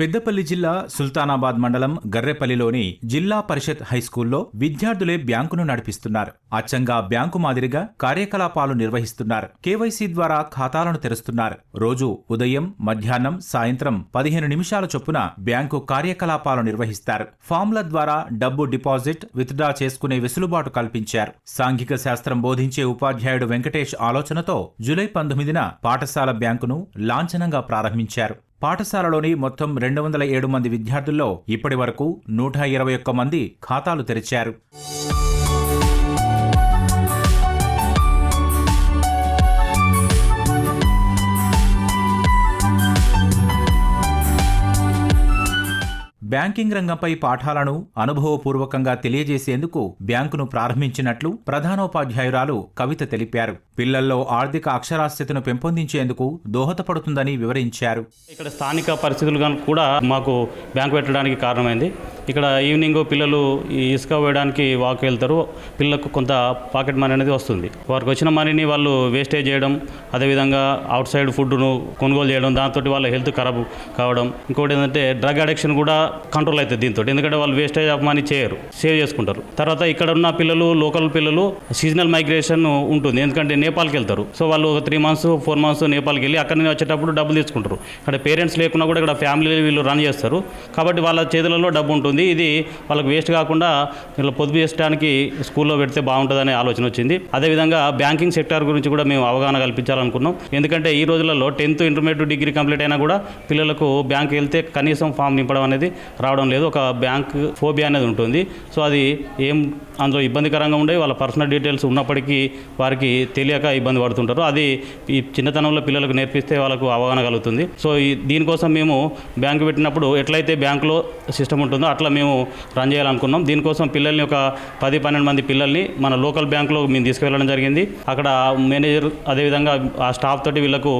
పెద్దపల్లి జిల్లా సుల్తానాబాద్ మండలం గర్రెపల్లిలోని జిల్లా పరిషత్ హైస్కూల్లో విద్యార్థులే బ్యాంకును నడిపిస్తున్నారు. అచ్చంగా బ్యాంకు మాదిరిగా కార్యకలాపాలు నిర్వహిస్తున్నారు. కేవైసీ ద్వారా ఖాతాలను తెరుస్తున్నారు. రోజు ఉదయం మధ్యాహ్నం సాయంత్రం పదిహేను నిమిషాల చొప్పున బ్యాంకు కార్యకలాపాలు నిర్వహిస్తారు. ఫామ్ల ద్వారా డబ్బు డిపాజిట్ విత్డ్రా చేసుకునే వెసులుబాటు కల్పించారు. సాంఘిక శాస్త్రం బోధించే ఉపాధ్యాయుడు వెంకటేష్ ఆలోచనతో జూలై పంతొమ్మిదిన పాఠశాల బ్యాంకును లాంఛనంగా ప్రారంభించారు. పాఠశాలలోని మొత్తం రెండు వందల ఏడు మంది విద్యార్థుల్లో ఇప్పటి వరకు నూట ఇరవై ఒక్క మంది ఖాతాలు తెరిచారు. బ్యాంకింగ్ రంగంపై పాఠాలను అనుభవపూర్వకంగా తెలియజేసేందుకు బ్యాంకును ప్రారంభించినట్లు ప్రధానోపాధ్యాయురాలు కవిత తెలిపారు. పిల్లల్లో ఆర్థిక అక్షరాస్యతను పెంపొందించేందుకు దోహదపడుతుందని వివరించారు. ఇక్కడ స్థానిక పరిస్థితులు కూడా మాకు బ్యాంకు పెట్టడానికి కారణమైంది. ఇక్కడ ఈవినింగ్ పిల్లలు ఈ ఇసుక వేయడానికి వాక్ వెళ్తారు. పిల్లలకు కొంత పాకెట్ మనీ అనేది వస్తుంది. వారికి వచ్చిన మనీని వాళ్ళు వేస్టేజ్ చేయడం అదేవిధంగా అవుట్ సైడ్ ఫుడ్ను కొనుగోలు చేయడం దాంతో వాళ్ళ హెల్త్ ఖరాబ్ కావడం. ఇంకోటి ఏంటంటే డ్రగ్ అడిక్షన్ కూడా కంట్రోల్ అవుతుంది దీంతో ఎందుకంటే వాళ్ళు వేస్టేజ్ ఆఫ్ మనీ చేయరు సేవ్ చేసుకుంటారు. తర్వాత ఇక్కడ ఉన్న పిల్లలు లోకల్ పిల్లలు సీజనల్ మైగ్రేషన్ ఉంటుంది. ఎందుకంటే నేపాల్కి వెళ్తారు. సో వాళ్ళు ఒక త్రీ మంత్స్ ఫోర్ మంత్స్ నేపాల్కి వెళ్ళి అక్కడ నుంచి వచ్చేటప్పుడు డబ్బులు తీసుకుంటారు. ఇక్కడ పేరెంట్స్ లేకున్నా కూడా ఇక్కడ ఫ్యామిలీ వీళ్ళు రన్ చేస్తారు. కాబట్టి వాళ్ళ చేతులలో డబ్బు ఉంటుంది. ఇది వాళ్ళకి వేస్ట్ కాకుండా ఇలా పొదుపు చేసడానికి స్కూల్లో పెడితే బాగుంటుందనే ఆలోచన వచ్చింది. అదేవిధంగా బ్యాంకింగ్ సెక్టార్ గురించి కూడా మేము అవగాహన కల్పించాలనుకున్నాం. ఎందుకంటే ఈ రోజులలో టెన్త్ ఇంటర్మీడియట్ డిగ్రీ కంప్లీట్ అయినా కూడా పిల్లలకు బ్యాంక్ వెళ్తే కనీసం ఫామ్ నింపడం అనేది రావడం లేదు. ఒక బ్యాంక్ ఫోబియా అనేది ఉంటుంది. సో అది ఏం అందులో ఇబ్బందికరంగా ఉండే వాళ్ళ పర్సనల్ డీటెయిల్స్ ఉన్నప్పటికీ వారికి తెలియక ఇబ్బంది పడుతుంటారు. అది ఈ చిన్నతనంలో పిల్లలకు నేర్పిస్తే వాళ్ళకు అవగాహన కలుగుతుంది. సో ఈ దీనికోసం మేము బ్యాంకు పెట్టినప్పుడు ఎట్లయితే బ్యాంకులో సిస్టమ్ ఉంటుందో అట్లా మేము రన్ చేయాలనుకున్నాం. దీనికోసం పిల్లల్ని ఒక పది పన్నెండు మంది పిల్లల్ని మన లోకల్ బ్యాంకులో మేము తీసుకువెళ్ళడం జరిగింది. అక్కడ మేనేజర్ అదేవిధంగా ఆ స్టాఫ్ తోటి వీళ్ళకు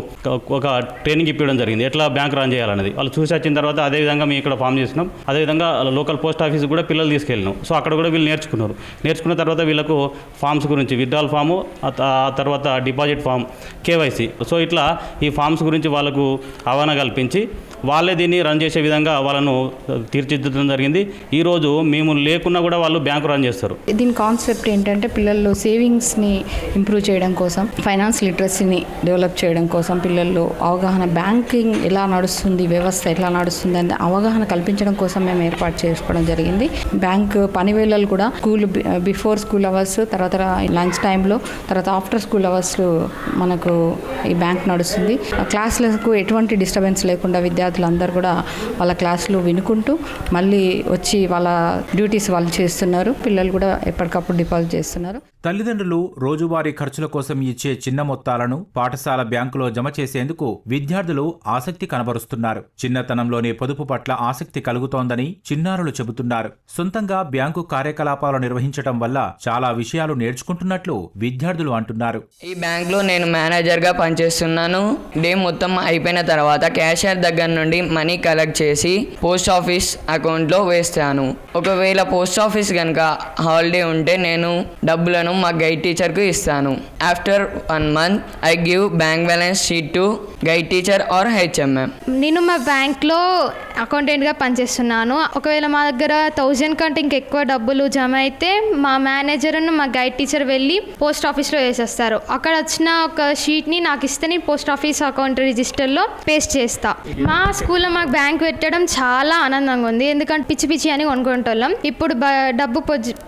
ఒక ట్రైనింగ్ ఇప్పించడం జరిగింది. ఎట్లా బ్యాంక్ రన్ చేయాలనేది. వాళ్ళు చూసి వచ్చిన తర్వాత అదేవిధంగా మేము ఇక్కడ ఫామ్ చేసినాం. అదేవిధంగా లోకల్ పోస్ట్ ఆఫీస్ కూడా పిల్లలు తీసుకెళ్ళినాం. సో అక్కడ కూడా వీళ్ళు నేర్చుకున్నారు. నేర్చుకున్న తర్వాత వీళ్ళకు ఫామ్స్ గురించి విత్డ్రాల్ ఫాము ఆ ఆ తర్వాత డిపాజిట్ ఫామ్ కేవైసీ. సో ఇట్లా ఈ ఫామ్స్ గురించి వాళ్ళకు అవగాహన కల్పించి వాళ్ళే దీన్ని రన్ చేసే విధంగా వాళ్ళను తీర్చిదిద్దడం జరిగింది. ఈరోజు మేము లేకున్నా కూడా వాళ్ళు బ్యాంకు రన్ చేస్తారు. దీని కాన్సెప్ట్ ఏంటంటే పిల్లల్లో సేవింగ్స్ని ఇంప్రూవ్ చేయడం కోసం ఫైనాన్స్ లిటరసీని డెవలప్ చేయడం కోసం పిల్లల్లో అవగాహన బ్యాంకింగ్ ఎలా నడుస్తుంది వ్యవస్థ ఎలా నడుస్తుంది అనే అవగాహన కల్పించడం కోసం మేము ఏర్పాటు చేసుకోవడం జరిగింది. బ్యాంక్ పని వేళలు కూడా స్కూల్ బిఫోర్ స్కూల్ అవర్స్ తర్వాత లంచ్ టైంలో తర్వాత ఆఫ్టర్ స్కూల్ అవర్స్ మనకు ఈ బ్యాంక్ నడుస్తుంది. ఆ క్లాసులకు ఎటువంటి డిస్టర్బెన్స్ లేకుండా విద్యార్థులందరూ కూడా వాళ్ళ క్లాసులు వినుకుంటూ మళ్ళీ వచ్చి వాళ్ళ డ్యూటీస్ వాళ్ళు చేస్తున్నారు. పిల్లలు కూడా ఎప్పటికప్పుడు డిపాజిట్ చేస్తున్నారు. తల్లిదండ్రులు రోజువారీ ఖర్చుల కోసం ఇచ్చే చిన్న మొత్తాలను పాఠశాల బ్యాంకులో జమ చేసేందుకు విద్యార్థులు ఆసక్తి కనబరుస్తున్నారు. చిన్నతనంలోనే పొదుపు పట్ల ఆసక్తి కలుగుతోందని చిన్నారులు చెబుతున్నారు. సొంతంగా బ్యాంకు కార్యకలాపాలు నిర్వహించటం వల్ల చాలా విషయాలు నేర్చుకుంటున్నట్లు విద్యార్థులు అంటున్నారు. ఈ బ్యాంక్లో నేను మేనేజర్గా పనిచేస్తున్నాను. డే మొత్తం అయిపోయిన తర్వాత క్యాషియర్ దగ్గర నుండి మనీ కలెక్ట్ చేసి పోస్ట్ ఆఫీస్ అకౌంట్లో వేస్తాను. ఒకవేళ పోస్ట్ ఆఫీస్ కనుక హాలిడే ఉంటే నేను డబ్బులను మా గైడ్ టీచర్కు ఇస్తాను. After one month I give bank balance sheet to guide teacher or HM. నేను మా బ్యాంక్లో అకౌంటెంట్గా పనిచేస్తున్నాను. ఒకవేళ మా దగ్గర థౌజండ్ కంటే ఇంకెక్కువ డబ్బులు జమ అయితే మా మేనేజర్ను మా గైడ్ టీచర్ వెళ్ళి పోస్ట్ ఆఫీస్లో వేసేస్తారు. అక్కడ వచ్చిన ఒక షీట్ని నాకు ఇస్తే నేను పోస్ట్ ఆఫీస్ అకౌంట్ రిజిస్టర్లో పేస్ట్ చేస్తా. మా స్కూల్లో మాకు బ్యాంక్ పెట్టడం చాలా ఆనందంగా ఉంది. ఎందుకంటే పిచ్చి పిచ్చి అని కొనుక్కుంటాం ఇప్పుడు బ- డబ్బు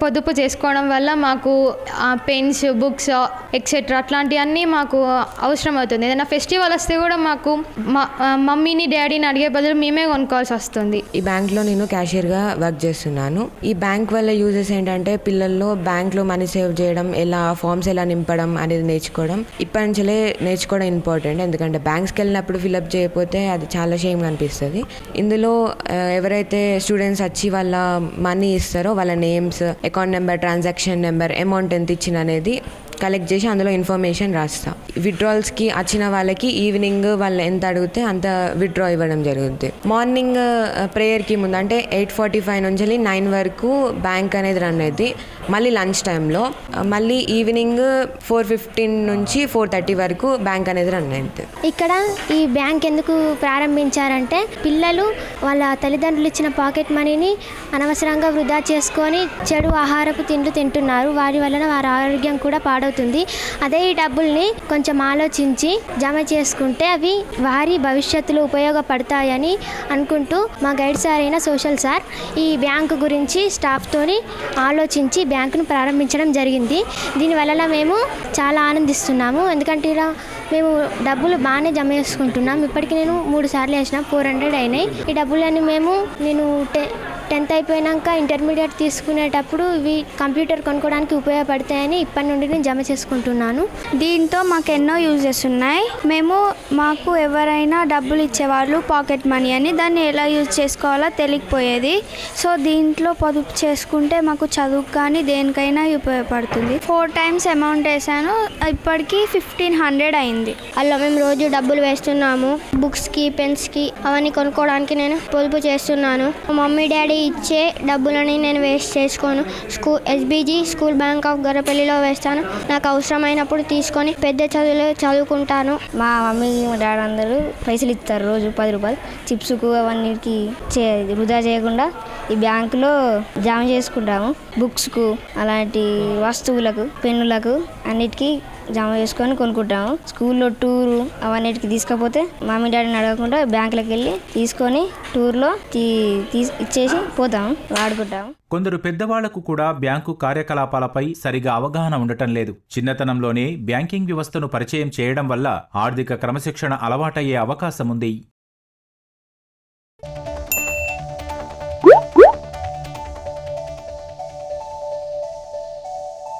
పొదుపు చేసుకోవడం వల్ల మాకు పెన్స్ బుక్స్ ఎక్సెట్రా అట్లాంటివన్నీ మాకు అవసరం అవుతుంది ఏదైనా ఫెస్టివల్ వస్తే కూడా మాకు మా- మమ్మీని డాడీని అడిగే బదులు మేమే కొనుక్కోవాల్సి వస్తుంది. ఈ బ్యాంక్లో నేను క్యాషియర్గా వర్క్ చేస్తున్నాను. ఈ బ్యాంక్ వల్ల యూజెస్ ఏంటంటే పిల్లల్లో బ్యాంక్లో మనీ సేవ్ చేయడం ఎలా ఫామ్స్ ఎలా నింపడం అనేది నేర్చుకోవడం. ఇప్పటి నుంచే నేర్చుకోవడం ఇంపార్టెంట్. ఎందుకంటే బ్యాంక్స్కి వెళ్ళినప్పుడు ఫిలప్ చేయకపోతే అది చాలా షేమ్ అనిపిస్తుంది. ఇందులో ఎవరైతే స్టూడెంట్స్ వచ్చి వాళ్ళ మనీ ఇస్తారో వాళ్ళ names account number transaction number amount ఎంత ఇచ్చిన అనేది కలెక్ట్ చేసి అందులో ఇన్ఫర్మేషన్ రాస్తా. విత్డ్రాల్స్కి వచ్చిన వాళ్ళకి ఈవినింగ్ వాళ్ళు ఎంత అడిగితే అంత విత్డ్రా ఇవ్వడం జరుగుతుంది మార్నింగ్ ప్రేయర్కి ముందు అంటే ఎయిట్ ఫార్టీ ఫైవ్ నుంచి నైన్ వరకు బ్యాంక్ అనేది రన్ అయింది మళ్ళీ లంచ్ టైంలో uh, మళ్ళీ ఈవినింగ్ ఫోర్ ఫిఫ్టీన్ నుంచి ఫోర్ థర్టీ వరకు బ్యాంక్ అనేది రన్ అయింది ఇక్కడ ఈ బ్యాంక్ ఎందుకు ప్రారంభించారంటే పిల్లలు వాళ్ళ తల్లిదండ్రులు ఇచ్చిన పాకెట్ మనీని అనవసరంగా వృధా చేసుకొని చెడు ఆహారపు తిండ్లు తింటున్నారు. వారి వలన వారి ఆరోగ్యం కూడా పాడవుతుంది అదే ఈ డబ్బుల్ని కొంచెం ఆలోచించి జమ చేసుకుంటే అవి వారి భవిష్యత్తులో ఉపయోగపడతాయని అనుకుంటూ మా గైడ్ సార్ అయిన సోషల్ సార్ ఈ బ్యాంకు గురించి స్టాఫ్తోని ఆలోచించి బ్యాంకును ప్రారంభించడం జరిగింది. దీనివల్ల మేము చాలా ఆనందిస్తున్నాము. ఎందుకంటే ఇలా మేము డబ్బులు బాగానే జమ చేసుకుంటున్నాం. ఇప్పటికి నేను మూడు సార్లు వేసిన ఫోర్ హండ్రెడ్ అయినాయి. ఈ డబ్బులని మేము నేను టె టెన్త్ అయిపోయాక ఇంటర్మీడియట్ తీసుకునేటప్పుడు ఇవి కంప్యూటర్ కొనుక్కోవడానికి ఉపయోగపడతాయని ఇప్పటి నుండి నేను జమ చేసుకుంటున్నాను. దీంతో మాకు ఎన్నో యూజెస్ ఉన్నాయి. మేము మాకు ఎవరైనా డబ్బులు ఇచ్చేవాళ్ళు పాకెట్ మనీ అని దాన్ని ఎలా యూజ్ చేసుకోవాలో తెలియకపోయేది. సో దీంట్లో పొదుపు చేసుకుంటే మాకు చదువుకు కానీ దేనికైనా ఉపయోగపడుతుంది. ఫోర్ టైమ్స్ అమౌంట్ వేసాను. ఇప్పటికి ఫిఫ్టీన్ హండ్రెడ్ అయింది. అలా మేము రోజు డబ్బులు వేస్తున్నాము. బుక్స్కి పెన్స్కి అవన్నీ కొనుక్కోవడానికి నేను పొదుపు చేస్తున్నాను. మా మమ్మీ డాడీ ఇచ్చే డబ్బులని నేను వేస్ట్ చేసుకోను. School SBG school bank of గర్రపల్లిలో వేస్తాను. నాకు అవసరమైనప్పుడు తీసుకొని పెద్ద చదువులు చదువుకుంటాను. మా మమ్మీ మా డాడీ అందరూ పైసలు ఇస్తారు రోజు పది రూపాయలు. చిప్స్కు అవన్నిటికి చే వృధా చేయకుండా ఈ బ్యాంకులో జమ చేసుకుంటాము. బుక్స్కు అలాంటి వస్తువులకు పెన్నులకు అన్నిటికీ జమ చేసుకొని కొనుక్కుంటాము. స్కూల్లో టూరు అవన్నిటికి తీసుకపోతే మమ్మీ డాడీని అడగకుండా బ్యాంకులకు వెళ్ళి తీసుకొని టూర్లో తీ ఇచ్చేసి పోతాం వాడుకుంటాం కొందరు పెద్దవాళ్ళకు కూడా బ్యాంకు కార్యకలాపాలపై సరిగా అవగాహన ఉండటం లేదు. చిన్నతనంలోనే బ్యాంకింగ్ వ్యవస్థను పరిచయం చేయడం వల్ల ఆర్థిక క్రమశిక్షణ అలవాటయ్యే అవకాశం ఉంది